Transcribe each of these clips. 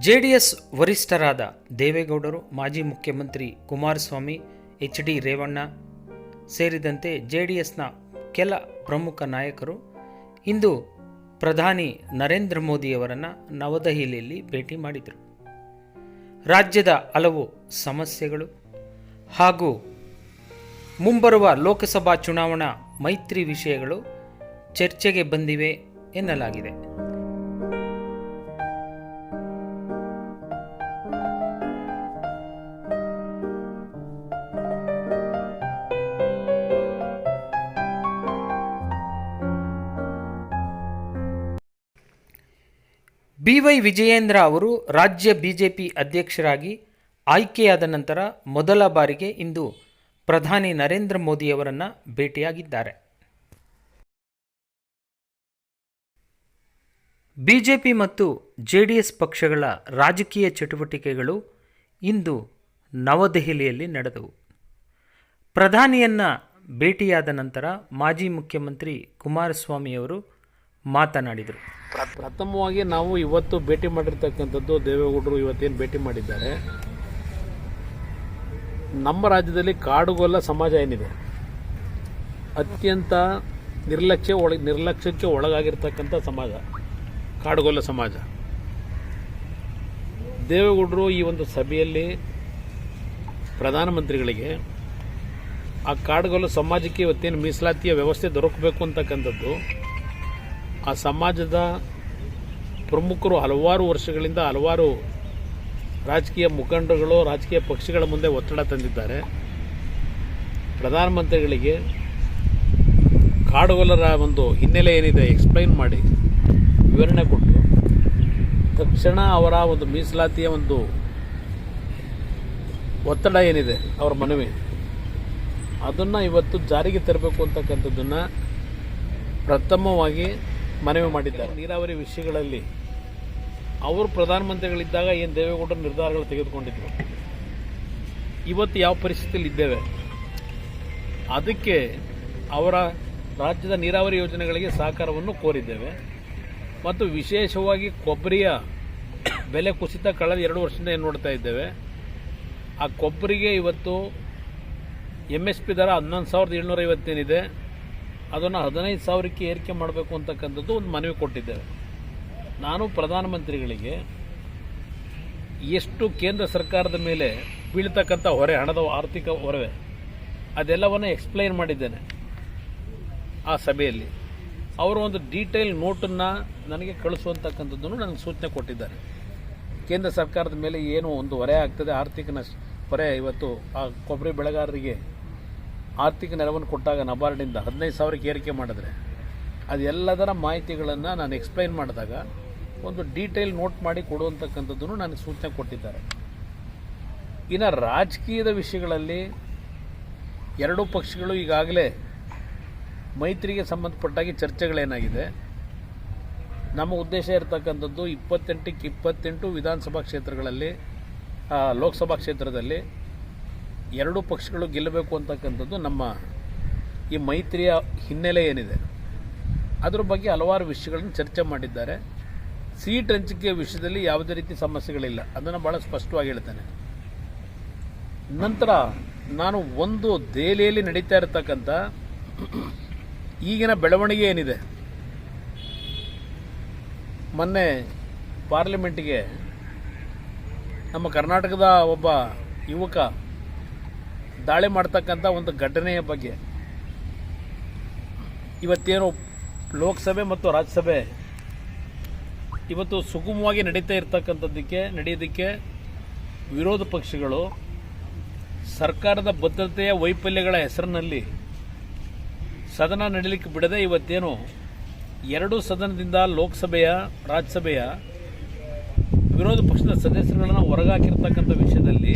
JDS ವರಿಷ್ಠರಾದ ದೇವೇಗೌಡರು, ಮಾಜಿ ಮುಖ್ಯಮಂತ್ರಿ ಕುಮಾರಸ್ವಾಮಿ, ಎಚ್ ಡಿ ರೇವಣ್ಣ ಸೇರಿದಂತೆ ಜೆ ಡಿ ಎಸ್ನ ಕೆಲ ಪ್ರಮುಖ ನಾಯಕರು, ಇಂದು ಪ್ರಧಾನಿ ನರೇಂದ್ರ ಮೋದಿಯವರನ್ನು ನವದೆಹಲಿಯಲ್ಲಿ ಭೇಟಿ ಮಾಡಿದರು. ರಾಜ್ಯದ ಹಲವು ಸಮಸ್ಯೆಗಳು ಹಾಗೂ ಮುಂಬರುವ ಲೋಕಸಭಾ ಚುನಾವಣಾ ಮೈತ್ರಿ ವಿಷಯಗಳು ಚರ್ಚೆಗೆ ಬಂದಿವೆ ಎನ್ನಲಾಗಿದೆ. ಬಿವೈ ವಿಜಯೇಂದ್ರ ಅವರು ರಾಜ್ಯ ಬಿಜೆಪಿ ಅಧ್ಯಕ್ಷರಾಗಿ ಆಯ್ಕೆಯಾದ ನಂತರ ಮೊದಲ ಬಾರಿಗೆ ಇಂದು ಪ್ರಧಾನಿ ನರೇಂದ್ರ ಮೋದಿಯವರನ್ನು ಭೇಟಿಯಾಗಿದ್ದಾರೆ. ಬಿಜೆಪಿ ಮತ್ತು ಜೆಡಿಎಸ್ ಪಕ್ಷಗಳ ರಾಜಕೀಯ ಚಟುವಟಿಕೆಗಳು ಇಂದು ನವದೆಹಲಿಯಲ್ಲಿ ನಡೆದವು. ಪ್ರಧಾನಿಯನ್ನ ಭೇಟಿಯಾದ ನಂತರ ಮಾಜಿ ಮುಖ್ಯಮಂತ್ರಿ ಕುಮಾರಸ್ವಾಮಿಯವರು ಮಾತನಾಡಿದರು. ಪ್ರಥಮವಾಗಿ ನಾವು ಇವತ್ತು ಭೇಟಿ ಮಾಡಿರ್ತಕ್ಕಂಥದ್ದು ದೇವೇಗೌಡರು ಇವತ್ತೇನು ಭೇಟಿ ಮಾಡಿದ್ದಾರೆ. ನಮ್ಮ ರಾಜ್ಯದಲ್ಲಿ ಕಾಡುಗೊಲ್ಲ ಸಮಾಜ ಏನಿದೆ? ಅತ್ಯಂತ ನಿರ್ಲಕ್ಷ್ಯ ಒಳ, ನಿರ್ಲಕ್ಷ್ಯಕ್ಕೆ ಒಳಗಾಗಿರ್ತಕ್ಕಂಥ ಸಮಾಜ, ಕಾಡುಗೊಲ್ಲ ಸಮಾಜ. ದೇವೇಗೌಡರು ಈ ಒಂದು ಸಭೆಯಲ್ಲಿ ಪ್ರಧಾನಮಂತ್ರಿಗಳಿಗೆ ಆ ಕಾಡುಗೊಲ್ಲ ಸಮಾಜಕ್ಕೆ ಇವತ್ತೇನು ಮೀಸಲಾತಿಯ ವ್ಯವಸ್ಥೆ ದೊರಕಬೇಕು ಅಂತಕ್ಕಂಥದ್ದು ಆ ಸಮಾಜದ ಪ್ರಮುಖರು ಹಲವಾರು ವರ್ಷಗಳಿಂದ ಹಲವಾರು ರಾಜಕೀಯ ಮುಖಂಡರುಗಳು, ರಾಜಕೀಯ ಪಕ್ಷಗಳ ಮುಂದೆ ಒತ್ತಡ ತಂದಿದ್ದಾರೆ. ಪ್ರಧಾನಮಂತ್ರಿಗಳಿಗೆ ಕಾಡುಗೊಲ್ಲರ ಒಂದು ಹಿನ್ನೆಲೆ ಏನಿದೆ ಎಕ್ಸ್ಪ್ಲೈನ್ ಮಾಡಿ, ವಿವರಣೆ ಕೊಟ್ಟು. ತಕ್ಷಣ ಅವರ ಒಂದು ಮೀಸಲಾತಿಯ ಒಂದು ಒತ್ತಡ ಏನಿದೆ ಅವರ ಮನವಿ. ಅದನ್ನು ಇವತ್ತು ಜಾರಿಗೆ ತರಬೇಕು ಅಂತಕ್ಕಂಥದ್ದನ್ನು ಪ್ರಥಮವಾಗಿ ಮನವಿ ಮಾಡಿದ್ದಾರೆ. ನೀರಾವರಿ ವಿಷಯಗಳಲ್ಲಿ ಅವರು ಪ್ರಧಾನಮಂತ್ರಿಗಳಿದ್ದಾಗ ಏನು ದೇವೇಗೌಡರು ನಿರ್ಧಾರಗಳು ತೆಗೆದುಕೊಂಡಿದ್ರು? ಇವತ್ತು ಯಾವ ಪರಿಸ್ಥಿತಿಯಲ್ಲಿ ಇದ್ದೇವೆ? ಅದಕ್ಕೆ ಅವರ ರಾಜ್ಯದ ನೀರಾವರಿ ಯೋಜನೆಗಳಿಗೆ ಸಹಕಾರವನ್ನು ಕೋರಿದ್ದೇವೆ. ಮತ್ತು ವಿಶೇಷವಾಗಿ ಕೊಬ್ಬರಿಯ ಬೆಲೆ ಕುಸಿತ ಕಳೆದ ಎರಡು ವರ್ಷದಿಂದ ಏನು ನೋಡ್ತಾ ಇದ್ದೇವೆ? ಆ ಕೊಬ್ಬರಿಗೆ ಇವತ್ತು ಎಂ ಎಸ್ ಪಿ ದರ ಹನ್ನೊಂದು ಸಾವಿರದ ಏಳ್ನೂರ ಐವತ್ತೇನಿದೆ ಅದನ್ನು ಹದಿನೈದು ಸಾವಿರಕ್ಕೆ ಏರಿಕೆ ಮಾಡಬೇಕು ಅಂತಕ್ಕಂಥದ್ದು ಒಂದು ಮನವಿ ಕೊಟ್ಟಿದ್ದೇವೆ ನಾನು ಪ್ರಧಾನಮಂತ್ರಿಗಳಿಗೆ ಎಷ್ಟು ಕೇಂದ್ರ ಸರ್ಕಾರದ ಮೇಲೆ ಬೀಳ್ತಕ್ಕಂಥ ಹೊರೆ, ಹಣದ ಆರ್ಥಿಕ ಹೊರೆ, ಅದೆಲ್ಲವನ್ನು ಎಕ್ಸ್ಪ್ಲೈನ್ ಮಾಡಿದ್ದೇನೆ ಆ ಸಭೆಯಲ್ಲಿ. ಅವರು ಒಂದು ಡೀಟೇಲ್ ನೋಟನ್ನು ನನಗೆ ಕಳಿಸುವಂತಕ್ಕಂಥದ್ದನ್ನು ನನಗೆ ಸೂಚನೆ ಕೊಟ್ಟಿದ್ದಾರೆ. ಕೇಂದ್ರ ಸರ್ಕಾರದ ಮೇಲೆ ಏನು ಒಂದು ಹೊರೆ ಆಗ್ತದೆ, ಆರ್ಥಿಕ ನಷ್ಟ, ಹೊರೆ ಇವತ್ತು ಆ ಕೊಬ್ಬರಿ ಬೆಳೆಗಾರರಿಗೆ ಆರ್ಥಿಕ ನೆರವನ್ನು ಕೊಟ್ಟಾಗ ನಬಾರ್ಡಿಂದ ಹದಿನೈದು ಸಾವಿರಕ್ಕೆ ಏರಿಕೆ ಮಾಡಿದ್ರೆ, ಅದೆಲ್ಲದರ ಮಾಹಿತಿಗಳನ್ನು ನಾನು ಎಕ್ಸ್ಪ್ಲೈನ್ ಮಾಡಿದಾಗ ಒಂದು ಡೀಟೇಲ್ ನೋಟ್ ಮಾಡಿ ಕೊಡುವಂತಕ್ಕಂಥದ್ದನ್ನು ನನಗೆ ಸೂಚನೆ ಕೊಟ್ಟಿದ್ದಾರೆ. ಇನ್ನು ರಾಜಕೀಯದ ವಿಷಯಗಳಲ್ಲಿ ಎರಡೂ ಪಕ್ಷಗಳು ಈಗಾಗಲೇ ಮೈತ್ರಿಗೆ ಸಂಬಂಧಪಟ್ಟಾಗಿ ಚರ್ಚೆಗಳೇನಾಗಿದೆ, ನಮ್ಮ ಉದ್ದೇಶ ಇರತಕ್ಕಂಥದ್ದು ಇಪ್ಪತ್ತೆಂಟಕ್ಕೆ ಇಪ್ಪತ್ತೆಂಟು ವಿಧಾನಸಭಾ ಕ್ಷೇತ್ರಗಳಲ್ಲಿ ಲೋಕಸಭಾ ಕ್ಷೇತ್ರದಲ್ಲಿ ಎರಡೂ ಪಕ್ಷಗಳು ಗೆಲ್ಲಬೇಕು ಅಂತಕ್ಕಂಥದ್ದು ನಮ್ಮ ಈ ಮೈತ್ರಿಯ ಹಿನ್ನೆಲೆ ಏನಿದೆ. ಅದರ ಬಗ್ಗೆ ಹಲವಾರು ವಿಷಯಗಳನ್ನು ಚರ್ಚೆ ಮಾಡಿದ್ದಾರೆ. ಸೀಟ್ ಹಂಚಿಕೆ ವಿಷಯದಲ್ಲಿ ಯಾವುದೇ ರೀತಿ ಸಮಸ್ಯೆಗಳಿಲ್ಲ. ಅದನ್ನು ಭಾಳ ಸ್ಪಷ್ಟವಾಗಿ ಹೇಳ್ತೇನೆ. ನಂತರ ನಾನು ಒಂದು ದೆಹಲಿಯಲ್ಲಿ ನಡೀತಾ ಇರತಕ್ಕಂಥ ಈಗಿನ ಬೆಳವಣಿಗೆ ಏನಿದೆ. ಮೊನ್ನೆ ಪಾರ್ಲಿಮೆಂಟಿಗೆ ನಮ್ಮ ಕರ್ನಾಟಕದ ಒಬ್ಬ ಯುವಕ ದಾಳಿ ಮಾಡ್ತಕ್ಕಂಥ ಒಂದು ಘಟನೆಯ ಬಗ್ಗೆ. ಇವತ್ತೇನು ಲೋಕಸಭೆ ಮತ್ತು ರಾಜ್ಯಸಭೆ ಇವತ್ತು ಸುಗಮವಾಗಿ ನಡೀತಾ ಇರ್ತಕ್ಕಂಥದ್ದಕ್ಕೆ, ನಡೆಯೋದಕ್ಕೆ ವಿರೋಧ ಪಕ್ಷಗಳು ಸರ್ಕಾರದ ಬದ್ಧತೆಯ ವೈಫಲ್ಯಗಳ ಹೆಸರಿನಲ್ಲಿ ಸದನ ನಡೀಲಿಕ್ಕೆ ಬಿಡದೆ ಇವತ್ತೇನು ಎರಡು ಸದನದಿಂದ ಲೋಕಸಭೆಯ, ರಾಜ್ಯಸಭೆಯ ವಿರೋಧ ಪಕ್ಷದ ಸದಸ್ಯರುಗಳನ್ನು ಹೊರಗಾಕಿರ್ತಕ್ಕಂಥ ವಿಷಯದಲ್ಲಿ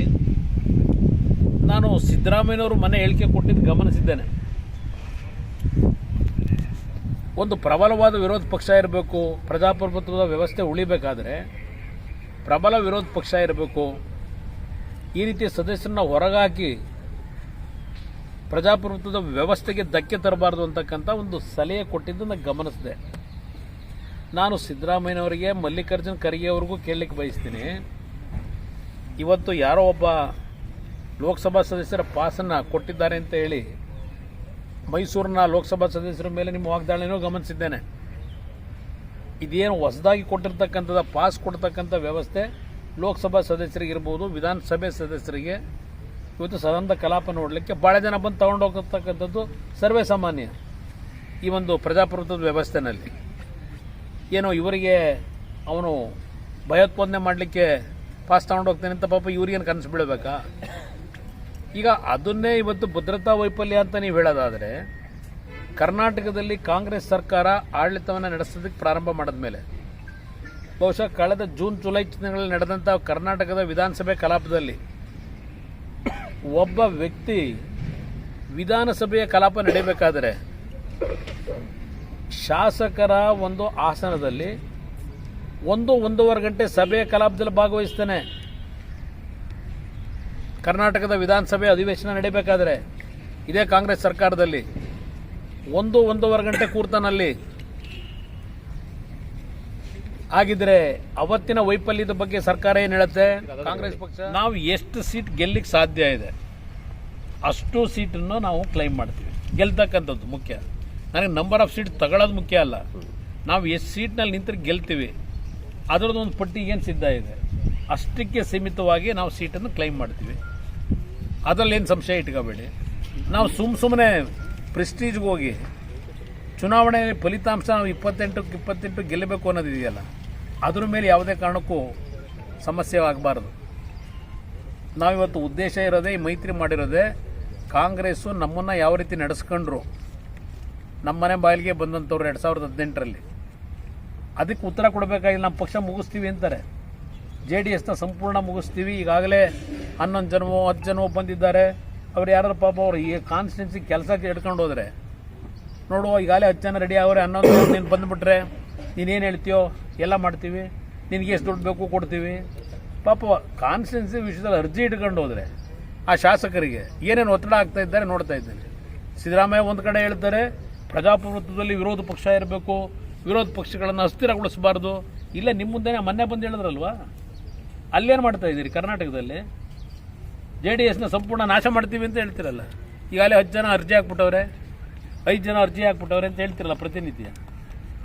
ನಾನು ಸಿದ್ದರಾಮಯ್ಯನವರು ಮನೆ ಹೇಳಿಕೆ ಕೊಟ್ಟಿದ್ದು ಗಮನಿಸಿದ್ದೇನೆ. ಒಂದು ಪ್ರಬಲವಾದ ವಿರೋಧ ಪಕ್ಷ ಇರಬೇಕು, ಪ್ರಜಾಪ್ರಭುತ್ವದ ವ್ಯವಸ್ಥೆ ಉಳಿಬೇಕಾದರೆ ಪ್ರಬಲ ವಿರೋಧ ಪಕ್ಷ ಇರಬೇಕು. ಈ ರೀತಿ ಸದಸ್ಯರನ್ನ ಹೊರಗಾಕಿ ಪ್ರಜಾಪ್ರಭುತ್ವದ ವ್ಯವಸ್ಥೆಗೆ ಧಕ್ಕೆ ತರಬಾರ್ದು ಅಂತಕ್ಕಂಥ ಒಂದು ಸಲಹೆ ಕೊಟ್ಟಿದ್ದು ನಾನು ಗಮನಿಸಿದೆ. ನಾನು ಸಿದ್ದರಾಮಯ್ಯನವರಿಗೆ, ಮಲ್ಲಿಕಾರ್ಜುನ್ ಖರ್ಗೆ ಅವ್ರಿಗೂ ಕೇಳಲಿಕ್ಕೆ ಬಯಸ್ತೀನಿ. ಇವತ್ತು ಯಾರೋ ಒಬ್ಬ ಲೋಕಸಭಾ ಸದಸ್ಯರ ಪಾಸನ್ನು ಕೊಟ್ಟಿದ್ದಾರೆ ಅಂತ ಹೇಳಿ ಮೈಸೂರಿನ ಲೋಕಸಭಾ ಸದಸ್ಯರ ಮೇಲೆ ನಿಮ್ಮ ವಾಗ್ದಾಳಿನೂ ಗಮನಿಸಿದ್ದೇನೆ. ಇದೇನು ಹೊಸದಾಗಿ ಕೊಟ್ಟಿರ್ತಕ್ಕಂಥದ್ದು ಪಾಸ್ ಕೊಡ್ತಕ್ಕಂಥ ವ್ಯವಸ್ಥೆ ಲೋಕಸಭಾ ಸದಸ್ಯರಿಗಿರ್ಬೋದು ವಿಧಾನಸಭೆ ಸದಸ್ಯರಿಗೆ. ಇವತ್ತು ಸದನದ ಕಲಾಪ ನೋಡಲಿಕ್ಕೆ ಭಾಳ ಜನ ಬಂದು ತಗೊಂಡು ಹೋಗ್ತಕ್ಕಂಥದ್ದು ಸರ್ವೇ ಸಾಮಾನ್ಯ ಈ ಒಂದು ಪ್ರಜಾಪ್ರಭುತ್ವದ ವ್ಯವಸ್ಥೆನಲ್ಲಿ. ಏನೋ ಇವರಿಗೆ ಅವನು ಭಯೋತ್ಪಾದನೆ ಮಾಡಲಿಕ್ಕೆ ಪಾಸ್ ತಗೊಂಡು ಹೋಗ್ತಾನೆ ಅಂತ ಪಾಪ ಇವ್ರಿಗೇನು ಕನಸು ಬೀಳಬೇಕಾ? ಈಗ ಅದನ್ನೇ ಇವತ್ತು ಭದ್ರತಾ ವೈಫಲ್ಯ ಅಂತ ನೀವು ಹೇಳೋದಾದರೆ, ಕರ್ನಾಟಕದಲ್ಲಿ ಕಾಂಗ್ರೆಸ್ ಸರ್ಕಾರ ಆಡಳಿತವನ್ನು ನಡೆಸೋದಕ್ಕೆ ಪ್ರಾರಂಭ ಮಾಡಿದ ಮೇಲೆ ಬಹುಶಃ ಕಳೆದ ಜೂನ್, ಜುಲೈ ತಿಂಗಳಲ್ಲಿ ನಡೆದಂಥ ಕರ್ನಾಟಕದ ವಿಧಾನಸಭೆ ಕಲಾಪದಲ್ಲಿ ಒಬ್ಬ ವ್ಯಕ್ತಿ ವಿಧಾನಸಭೆಯ ಕಲಾಪ ನಡೀಬೇಕಾದರೆ ಶಾಸಕರ ಒಂದು ಆಸನದಲ್ಲಿ ಒಂದು ಒಂದೂವರೆ ಗಂಟೆ ಸಭೆಯ ಕಲಾಪದಲ್ಲಿ ಭಾಗವಹಿಸ್ತಾನೆ. ಕರ್ನಾಟಕದ ವಿಧಾನಸಭೆ ಅಧಿವೇಶನ ನಡೀಬೇಕಾದರೆ ಇದೇ ಕಾಂಗ್ರೆಸ್ ಸರ್ಕಾರದಲ್ಲಿ ಒಂದು ಒಂದೂವರೆ ಗಂಟೆ ಕೂರ್ತನಲ್ಲಿ ಆಗಿದ್ರೆ ಅವತ್ತಿನ ವೈಫಲ್ಯದ ಬಗ್ಗೆ ಸರ್ಕಾರ ಏನು ಹೇಳುತ್ತೆ? ಕಾಂಗ್ರೆಸ್ ಪಕ್ಷ? ನಾವು ಎಷ್ಟು ಸೀಟ್ ಗೆಲ್ಲಿಕ್ಕೆ ಸಾಧ್ಯ ಇದೆ, ಅಷ್ಟು ಸೀಟನ್ನು ನಾವು ಕ್ಲೈಮ್ ಮಾಡ್ತೀವಿ. ಗೆಲ್ತಕ್ಕಂಥದ್ದು ಮುಖ್ಯ. ನನಗೆ ನಂಬರ್ ಆಫ್ ಸೀಟ್ ತಗೊಳ್ಳೋದು ಮುಖ್ಯ ಅಲ್ಲ. ನಾವು ಎಷ್ಟು ಸೀಟ್ನಲ್ಲಿ ನಿಂತರೆ ಗೆಲ್ತೀವಿ ಅದರದ್ದು ಒಂದು ಪಟ್ಟಿ ಏನು ಸಿದ್ಧ ಇದೆ? ಅಷ್ಟಕ್ಕೆ ಸೀಮಿತವಾಗಿ ನಾವು ಸೀಟನ್ನು ಕ್ಲೈಮ್ ಮಾಡ್ತೀವಿ. ಅದರಲ್ಲಿ ಏನು ಸಂಶಯ ಇಟ್ಕೋಬೇಡಿ. ನಾವು ಸುಮ್ಮ ಸುಮ್ಮನೆ ಪ್ರೆಸ್ಟೀಜ್ಗೆ ಹೋಗಿ ಚುನಾವಣೆ ಫಲಿತಾಂಶ ನಾವು ಇಪ್ಪತ್ತೆಂಟಕ್ಕೆ ಇಪ್ಪತ್ತೆಂಟು ಗೆಲ್ಲಬೇಕು ಅನ್ನೋದಿದೆಯಲ್ಲ ಅದ್ರ ಮೇಲೆ ಯಾವುದೇ ಕಾರಣಕ್ಕೂ ಸಮಸ್ಯೆ ಆಗಬಾರ್ದು. ನಾವಿವತ್ತು ಉದ್ದೇಶ ಇರೋದೇ, ಮೈತ್ರಿ ಮಾಡಿರೋದೇ, ಕಾಂಗ್ರೆಸ್ಸು ನಮ್ಮನ್ನು ಯಾವ ರೀತಿ ನಡೆಸ್ಕೊಂಡ್ರು ನಮ್ಮನೆ ಬಾಯಿಗೆ ಬಂದಂಥವ್ರು ಎರಡು ಸಾವಿರದ ಹದಿನೆಂಟರಲ್ಲಿ. ಅದಕ್ಕೆ ಉತ್ತರ ಕೊಡಬೇಕಾಗಿಲ್ಲ, ನಮ್ಮ ಪಕ್ಷ ಮುಗಿಸ್ತೀವಿ ಅಂತಾರೆ. ಜೆ ಡಿ ಎಸ್ನ ಸಂಪೂರ್ಣ ಮುಗಿಸ್ತೀವಿ, ಈಗಾಗಲೇ ಹನ್ನೊಂದು ಜನವೋ, ಹತ್ತು ಜನವೋ ಬಂದಿದ್ದಾರೆ. ಅವ್ರು ಯಾರು ಪಾಪ ಅವ್ರು ಈ ಕಾನ್ಸ್ಟಿಟ್ಯೂನ್ಸಿ ಕೆಲಸಕ್ಕೆ ಹಿಡ್ಕೊಂಡು ಹೋದರೆ ನೋಡುವ ಈಗಾಗಲೇ ಹತ್ತು ಜನ ರೆಡಿ ಆಗೋರೆ ಹನ್ನೊಂದು ಜನ ನೀನು ಬಂದುಬಿಟ್ರೆ ನೀನೇನು ಹೇಳ್ತೀಯೋ ಎಲ್ಲ ಮಾಡ್ತೀವಿ. ನಿನಗೆ ಎಷ್ಟು ದುಡ್ಡು ಬೇಕು ಕೊಡ್ತೀವಿ. ಪಾಪ ಕಾನ್ಸ್ಟಿಟ್ಯೂನ್ಸಿ ವಿಷಯದಲ್ಲಿ ಅರ್ಜಿ ಇಟ್ಕೊಂಡು ಹೋದರೆ, ಆ ಶಾಸಕರಿಗೆ ಏನೇನು ಒತ್ತಡ ಆಗ್ತಾ ಇದ್ದಾರೆ ನೋಡ್ತಾ ಇದ್ದೇನೆ. ಸಿದ್ದರಾಮಯ್ಯ ಒಂದು ಕಡೆ ಹೇಳ್ತಾರೆ, ಪ್ರಜಾಪ್ರಭುತ್ವದಲ್ಲಿ ವಿರೋಧ ಪಕ್ಷ ಇರಬೇಕು, ವಿರೋಧ ಪಕ್ಷಗಳನ್ನು ಅಸ್ಥಿರಗೊಳಿಸಬಾರ್ದು. ಇಲ್ಲ ನಿಮ್ಮ ಮುಂದೆ ಮೊನ್ನೆ ಬಂದು ಹೇಳಿದ್ರಲ್ವಾ? ಅಲ್ಲೇನು ಮಾಡ್ತಾ ಇದ್ದೀರಿ ಕರ್ನಾಟಕದಲ್ಲಿ? ಜೆ ಡಿ ಎಸ್ನ ಸಂಪೂರ್ಣ ನಾಶ ಮಾಡ್ತೀವಿ ಅಂತ ಹೇಳ್ತಿರಲ್ಲ. ಈಗಾಗಲೇ ಹತ್ತು ಜನ ಅರ್ಜಿ ಹಾಕ್ಬಿಟ್ಟವ್ರೆ, ಐದು ಜನ ಅರ್ಜಿ ಹಾಕ್ಬಿಟ್ಟವ್ರೆ ಅಂತ ಹೇಳ್ತಿರಲ್ಲ ಪ್ರತಿನಿತ್ಯ.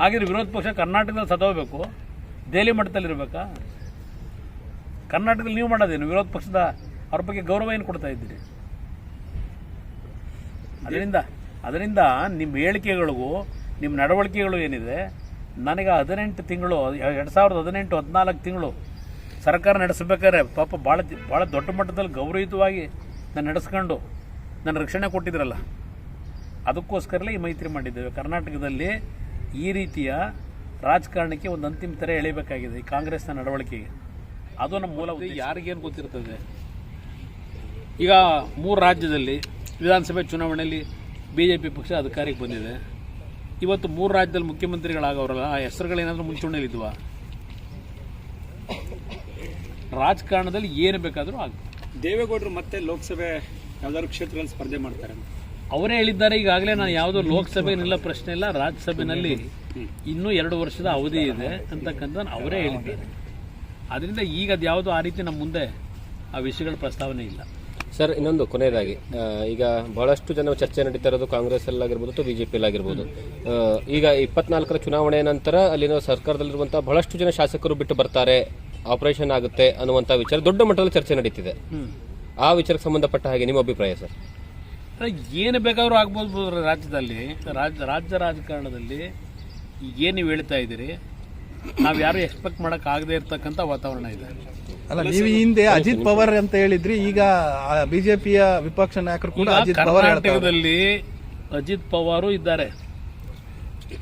ಹಾಗಿದ್ರೆ ವಿರೋಧ ಪಕ್ಷ ಕರ್ನಾಟಕದಲ್ಲಿ ಸದೋಬೇಕು ದೆಹಲಿ ಮಟ್ಟದಲ್ಲಿರಬೇಕಾ? ಕರ್ನಾಟಕದಲ್ಲಿ ನೀವು ಮಾಡೋದೇನು? ವಿರೋಧ ಪಕ್ಷದ ಅವ್ರ ಬಗ್ಗೆ ಗೌರವ ಏನು ಕೊಡ್ತಾ ಇದ್ದೀರಿ? ಅದರಿಂದ ಅದರಿಂದ ನಿಮ್ಮ ಹೇಳಿಕೆಗಳಿಗೂ, ನಿಮ್ಮ ನಡವಳಿಕೆಗಳು ಏನಿದೆ, ನನಗೆ ಹದಿನೆಂಟು ತಿಂಗಳು, ಎರಡು ಸಾವಿರದ ಹದಿನೆಂಟು ಹದಿನಾಲ್ಕು ತಿಂಗಳು ಸರ್ಕಾರ ನಡೆಸಬೇಕಾದ್ರೆ ಪಾಪ ಭಾಳ ಭಾಳ ದೊಡ್ಡ ಮಟ್ಟದಲ್ಲಿ ಗೌರವಯುತವಾಗಿ ನಾನು ನಡೆಸ್ಕೊಂಡು ನನ್ನ ರಕ್ಷಣೆ ಕೊಟ್ಟಿದ್ರಲ್ಲ ಅದಕ್ಕೋಸ್ಕರಲೇ ಈ ಮೈತ್ರಿ ಮಾಡಿದ್ದೇವೆ. ಕರ್ನಾಟಕದಲ್ಲಿ ಈ ರೀತಿಯ ರಾಜಕಾರಣಕ್ಕೆ ಒಂದು ಅಂತಿಮ ತೆರೆ ಎಳಿಬೇಕಾಗಿದೆ ಈ ಕಾಂಗ್ರೆಸ್ನ ನಡವಳಿಕೆಗೆ. ಅದು ನಮ್ಮ ಮೂಲ. ಯಾರಿಗೇನು ಗೊತ್ತಿರ್ತದೆ? ಈಗ ಮೂರು ರಾಜ್ಯದಲ್ಲಿ ವಿಧಾನಸಭೆ ಚುನಾವಣೆಯಲ್ಲಿ ಬಿ ಜೆ ಪಿ ಪಕ್ಷ ಅಧಿಕಾರಕ್ಕೆ ಬಂದಿದೆ. ಇವತ್ತು ಮೂರು ರಾಜ್ಯದಲ್ಲಿ ಮುಖ್ಯಮಂತ್ರಿಗಳಾಗವ್ರಲ್ಲ ಆ ಹೆಸರುಗಳೇನಾದರೂ ಮುಂಚೂಣಿಯಲ್ಲಿದ್ವಾ? ರಾಜಕಾರಣದಲ್ಲಿ ಏನು ಬೇಕಾದರೂ ಆಗ ದೇವೇಗೌಡರು ಮತ್ತೆ ಲೋಕಸಭೆ ಯಾವ್ದಾದ್ರು ಕ್ಷೇತ್ರದಲ್ಲಿ ಸ್ಪರ್ಧೆ ಮಾಡ್ತಾರೆ. ಅವರೇ ಹೇಳಿದ್ದಾರೆ ಈಗಾಗಲೇ ನಾನು ಯಾವುದೋ ಲೋಕಸಭೆ ನಿಲ್ಲ ಪ್ರಶ್ನೆ ಇಲ್ಲ ರಾಜ್ಯಸಭೆಯಲ್ಲಿ ಇನ್ನೂ ಎರಡು ವರ್ಷದ ಅವಧಿ ಇದೆ ಅಂತಕ್ಕಂಥ ಅವರೇ ಹೇಳಿದ್ದಾರೆ. ಅದರಿಂದ ಈಗ ಅದು ಯಾವುದೋ ಆ ರೀತಿ ನಮ್ಮ ಮುಂದೆ ಆ ವಿಷಯಗಳ ಪ್ರಸ್ತಾವನೆ ಇಲ್ಲ. ಸರ್ ಇನ್ನೊಂದು ಕೊನೆಯದಾಗಿ ಈಗ ಬಹಳಷ್ಟು ಜನ ಚರ್ಚೆ ನಡೀತಾ ಇರೋದು ಕಾಂಗ್ರೆಸ್ ಅಲ್ಲಾಗಿರ್ಬೋದು ಅಥವಾ ಬಿಜೆಪಿ ಆಗಿರ್ಬೋದು ಈಗ ಇಪ್ಪತ್ನಾಲ್ಕರ ಚುನಾವಣೆ ನಂತರ ಅಲ್ಲಿನ ಸರ್ಕಾರದಲ್ಲಿರುವಂತಹ ಬಹಳಷ್ಟು ಜನ ಶಾಸಕರು ಬಿಟ್ಟು ಬರ್ತಾರೆ. ಆಪರೇಷನ್ ಆಗುತ್ತೆ ಅನ್ನುವಂತ ವಿಚಾರ ದೊಡ್ಡ ಮಟ್ಟದಲ್ಲಿ ಚರ್ಚೆ ನಡೀತಿದೆ. ಆ ವಿಚಾರಕ್ಕೆ ಸಂಬಂಧಪಟ್ಟ ಹಾಗೆ ನಿಮ್ಮ ಅಭಿಪ್ರಾಯ ಸರ್? ಏನು ಬೇಕಾದ್ರೂ ಆಗ್ಬೋದು ರಾಜ್ಯದಲ್ಲಿ. ರಾಜ್ಯ ರಾಜ್ಯ ರಾಜಕಾರಣದಲ್ಲಿ ಏನು ನೀವು ಹೇಳ್ತಾ ಇದ್ದೀರಿ? ನಾವು ಯಾರು ಎಕ್ಸ್ಪೆಕ್ಟ್ ಮಾಡಕ್ ಆಗದೆ ಇರ್ತಕ್ಕಂಥ ವಾತಾವರಣ ಇದೆ. ಅಲ್ಲ ನೀವು ಹಿಂದೆ ಅಜಿತ್ ಪವಾರ್ ಅಂತ ಹೇಳಿದ್ರಿ ಈಗ ಬಿಜೆಪಿಯ ವಿಪಕ್ಷ ನಾಯಕರು ಕೂಡ ಅಜಿತ್ ಪವಾರ್ ಕರ್ನಾಟಕದಲ್ಲಿ ಅಜಿತ್ ಪವಾರು ಇದ್ದಾರೆ.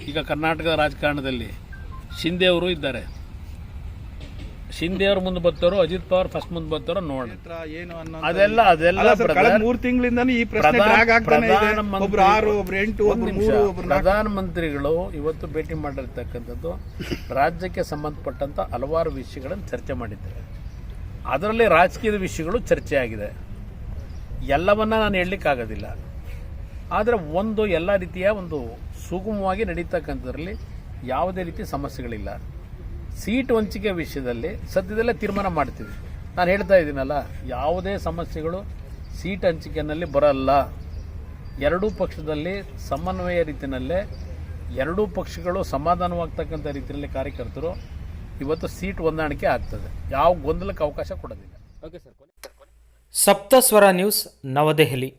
ಈಗ ಕರ್ನಾಟಕದ ರಾಜಕಾರಣದಲ್ಲಿ ಶಿಂದೆ ಅವರು ಇದ್ದಾರೆ. ಶಿಂದೆ ಅವ್ರ ಮುಂದೆ ಬರ್ತಾರೋ ಅಜಿತ್ ಪವಾರ್ ಫಸ್ಟ್ ಮುಂದೆ ಬರ್ತಾರೋ ನೋಡಿ ಅದೆಲ್ಲ ಅದೆಲ್ಲ ಮೂರು ತಿಂಗಳಿಂದ ಈ ಪ್ರಧಾನ- ಪ್ರಧಾನಮಂತ್ರಿಗಳು ಇವತ್ತು ಭೇಟಿ ಮಾಡಿರ್ತಕ್ಕಂಥದ್ದು ರಾಜ್ಯಕ್ಕೆ ಸಂಬಂಧಪಟ್ಟಂತ ಹಲವಾರು ವಿಷಯಗಳನ್ನು ಚರ್ಚೆ ಮಾಡಿದ್ದಾರೆ. ಅದರಲ್ಲಿ ರಾಜಕೀಯದ ವಿಷಯಗಳು ಚರ್ಚೆ ಆಗಿದೆ ಎಲ್ಲವನ್ನ ನಾನು ಹೇಳಲಿಕ್ಕಾಗೋದಿಲ್ಲ ಆದರೆ ಒಂದು ಎಲ್ಲ ರೀತಿಯ ಒಂದು ಸುಗಮವಾಗಿ ನಡೀತಕ್ಕಂಥದ್ರಲ್ಲಿ ಯಾವುದೇ ರೀತಿ ಸಮಸ್ಯೆಗಳಿಲ್ಲ. ಸೀಟ್ ಹಂಚಿಕೆ ವಿಷಯದಲ್ಲಿ ಸದ್ಯದಲ್ಲೇ ತೀರ್ಮಾನ ಮಾಡ್ತೀವಿ. ನಾನು ಹೇಳ್ತಾ ಇದ್ದೀನಲ್ಲ, ಯಾವುದೇ ಸಮಸ್ಯೆಗಳು ಸೀಟ್ ಹಂಚಿಕೆಯಲ್ಲಿ ಬರಲ್ಲ. ಎರಡೂ ಪಕ್ಷದಲ್ಲಿ ಸಮನ್ವಯ ರೀತಿಯಲ್ಲೇ ಎರಡೂ ಪಕ್ಷಗಳು ಸಮಾಧಾನವಾಗ್ತಕ್ಕಂಥ ರೀತಿಯಲ್ಲಿ ಕಾರ್ಯಕರ್ತರು ಇವತ್ತು ಸೀಟ್ ಹೊಂದಾಣಿಕೆ ಆಗ್ತದೆ. ಯಾವ ಗೊಂದಲಕ್ಕೆ ಅವಕಾಶ ಕೊಡೋದಿಲ್ಲ. Okay sir Saptaswara news Navadehali.